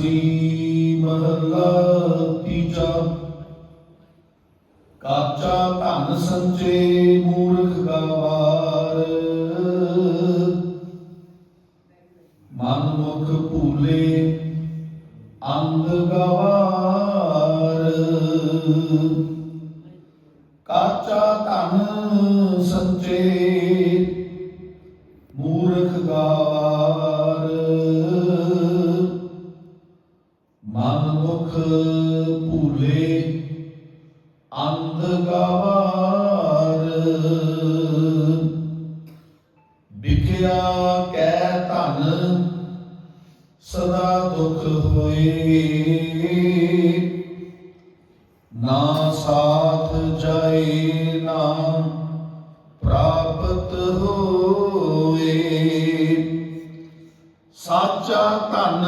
ਤਨਾਸਰੀ ਮਹਲਾ ਤੀਜਾ। ਕਾਚਾ ਧਨ ਸੰਚੇ ਮੂਰਖ ਗਵਾਰ ਮਨ ਮੁਖ ਭੂਲੇ ਅੰਗ ਗਵਾਰ ਕਾਚਾ ਧਨ ਸੰਚੇ ਮਨ ਮੁਖ ਭੂਲੇ ਅੰਧ ਗਵਾਰ। ਵਿਖਿਆ ਕੈ ਧਨ, ਸਦਾ ਦੁਖ ਹੋਏ। ਨਾ ਸਾਥ ਜਾਏ, ਨਾ ਪ੍ਰਾਪਤ ਹੋਏ। ਸਾਚਾ ਧਨ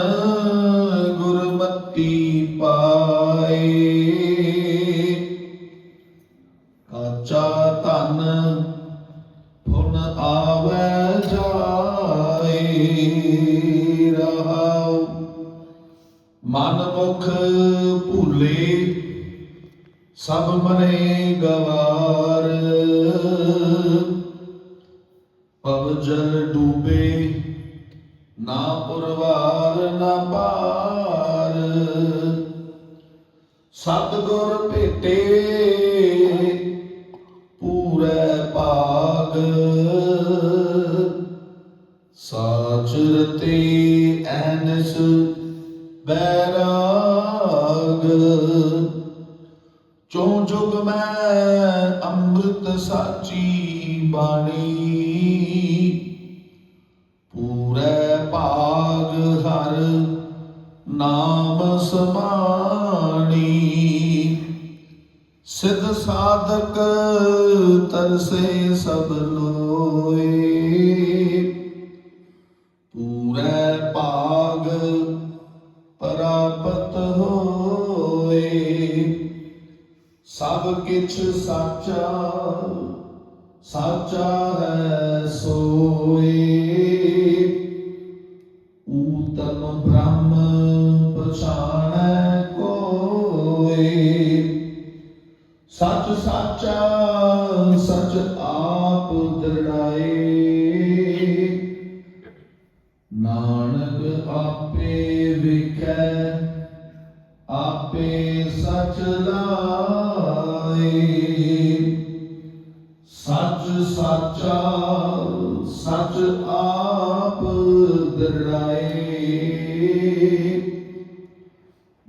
ਰਹਾਉ ਮਨ ਮੁਖ ਭੁਲੇ, ਸਭ ਮਨੇ ਗਵਾਰ। ਪਵ ਜਲ ਡੂਬੇ, ਨਾ ਪੁਰਵਾਰ, ਨਾ ਪਾਰ ਸਤਿਗੁਰ ਭੇਟੇ ਸਾਚ ਰਤੇ ਐਨਸ ਬੈਰਾਗ। ਚੋਂ ਜੁਗ ਮੈਂ ਅੰਮ੍ਰਿਤ ਸਾਚੀ ਬਾਣੀ। ਪੂਰੇ ਭਾਗ ਹਰ ਨਾਮ ਸਮਾਣੀ। ਸਿਧ ਸਾਧਕ ਤਰਸੇ ਸਭ ਲੋਏ ਸਭ ਕਿਛ ਸਾਚਾ ਸਾਚਾ ਹੈ ਸੋਏ। ਊਤਮ ਬ੍ਰਹਮ ਪਛਾਣੈ ਕੋਏ। ਸੱਚ ਸਾਚਾ, ਸੱਚ ਆਪ ਦਰੜਾਏ। ਨਾਨਕ ਆਪੇ ਵਿਖੈ, ਆਪੇ ਸੱਚ ਲਾ ਨਾਏ ਸੱਚ ਸਾਚਾ, ਸੱਚ ਆਪ ਦਰੜਾਏ।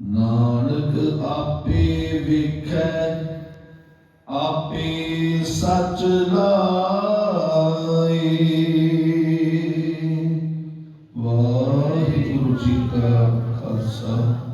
ਨਾਨਕ ਆਪੇ ਵਿਖੇ, ਆਪੇ ਸੱਚ ਲਾਏ। ਵਾਹਿਗੁਰੂ ਜੀ ਕਾ ਖਾਲਸਾ।